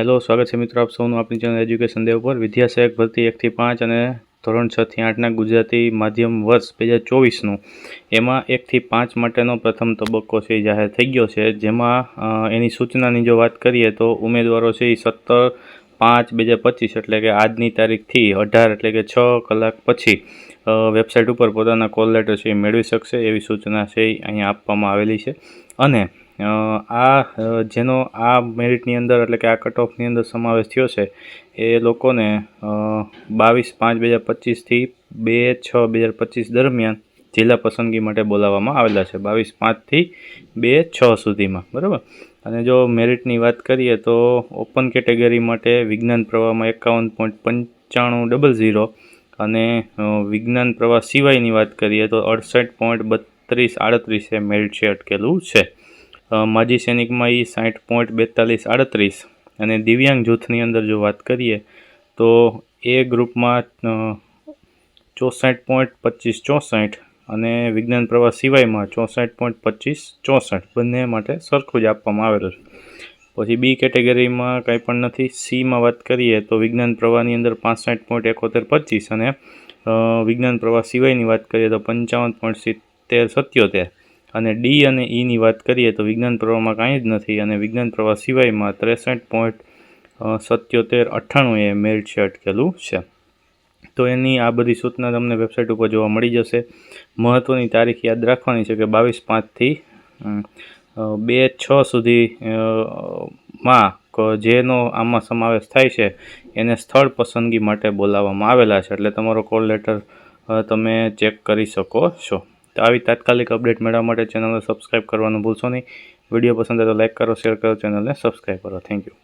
Hello, સ્વાગત છે મિત્રો આપ સૌનું આપણી ચેનલ એજ્યુકેશન દેવ પર વિદ્યા સહાયક ભરતી એકથી પાંચ અને ધોરણ છ થી આઠના ગુજરાતી માધ્યમ વર્ષ બે હજાર ચોવીસનું. એમાં એકથી પાંચ માટેનો પ્રથમ તબક્કો છે, એ જાહેર થઈ ગયો છે. જેમાં એની સૂચનાની જો વાત કરીએ તો ઉમેદવારો છે એ સત્તર પાંચ બે હજાર પચીસ, એટલે કે આજની તારીખથી અઢાર, એટલે કે છ કલાક પછી વેબસાઇટ ઉપર પોતાના કોલ લેટર છે એ મેળવી શકશે, એવી સૂચના છે એ અહીંયા આપવામાં આવેલી છે. અને આ જેનો આ મેરિટની અંદર એટલે કે આ કટ ઓફની અંદર સમાવેશ થયો છે, એ લોકોને બાવીસ પાંચ બે હજાર પચીસથી બે છ બે હજાર પચીસ દરમિયાન જિલ્લા પસંદગી માટે બોલાવવામાં આવેલા છે. બાવીસ પાંચથી બે છ સુધીમાં, બરાબર? અને જો મેરિટની વાત કરીએ તો ઓપન કેટેગરી માટે વિજ્ઞાન પ્રવાહમાં એકાવન પોઈન્ટ પંચાણું ડબલ ઝીરો અને વિજ્ઞાન પ્રવાહ સિવાયની વાત કરીએ તો અડસઠ પોઈન્ટ બત્રીસ આડત્રીસે મેરિટ છે અટકેલું છે. માજી સૈનિકમાં એ સાઠ પોઈન્ટ બેતાલીસ આડત્રીસ. અને દિવ્યાંગ જૂથની અંદર જો વાત કરીએ, તો એ ગ્રુપમાં ચોસઠ પોઈન્ટ પચીસ ચોસઠ અને વિજ્ઞાન પ્રવાહ સિવાયમાં ચોસઠ પોઈન્ટ પચીસ ચોસઠ બંને માટે સરખું જ આપવામાં આવેલું છે. પછી બી કેટેગરીમાં કંઈ પણ નથી. સીમાં વાત કરીએ તો વિજ્ઞાન પ્રવાહની અંદર પાસઠ પોઈન્ટ એકોતેર પચીસ અને વિજ્ઞાન પ્રવાહ સિવાયની વાત કરીએ તો પંચાવન પોઈન્ટ સિત્તેર સત્યોતેર. અને ડી અને ઈની વાત કરીએ તો વિજ્ઞાન પ્રવાહમાં કાંઈ જ નથી અને વિજ્ઞાન પ્રવાહ સિવાયમાં ત્રેસઠ પોઈન્ટ સત્યોતેર અઠ્ઠાણું એ મેરિટ છે અટકેલું છે. તો એની આ બધી સૂચના તમને વેબસાઇટ ઉપર જોવા મળી જશે. મહત્ત્વની તારીખ યાદ રાખવાની છે કે બાવીસ પાંચથી બે છ સુધી માં જેનો આમાં સમાવેશ થાય છે, એને સ્થળ પસંદગી માટે બોલાવવામાં આવેલા છે. એટલે તમારો કોલ લેટર તમે ચેક કરી શકો છો. આવી તાત્કાલિક અપડેટ મેળવવા માટે ચેનલને સબસ્ક્રાઈબ કરવાનું ભૂલશો નહીં. વીડિયો પસંદ આવે તો લાઇક કરો, શેર કરો, ચેનલને સબસ્ક્રાઈબ કરો. Thank you.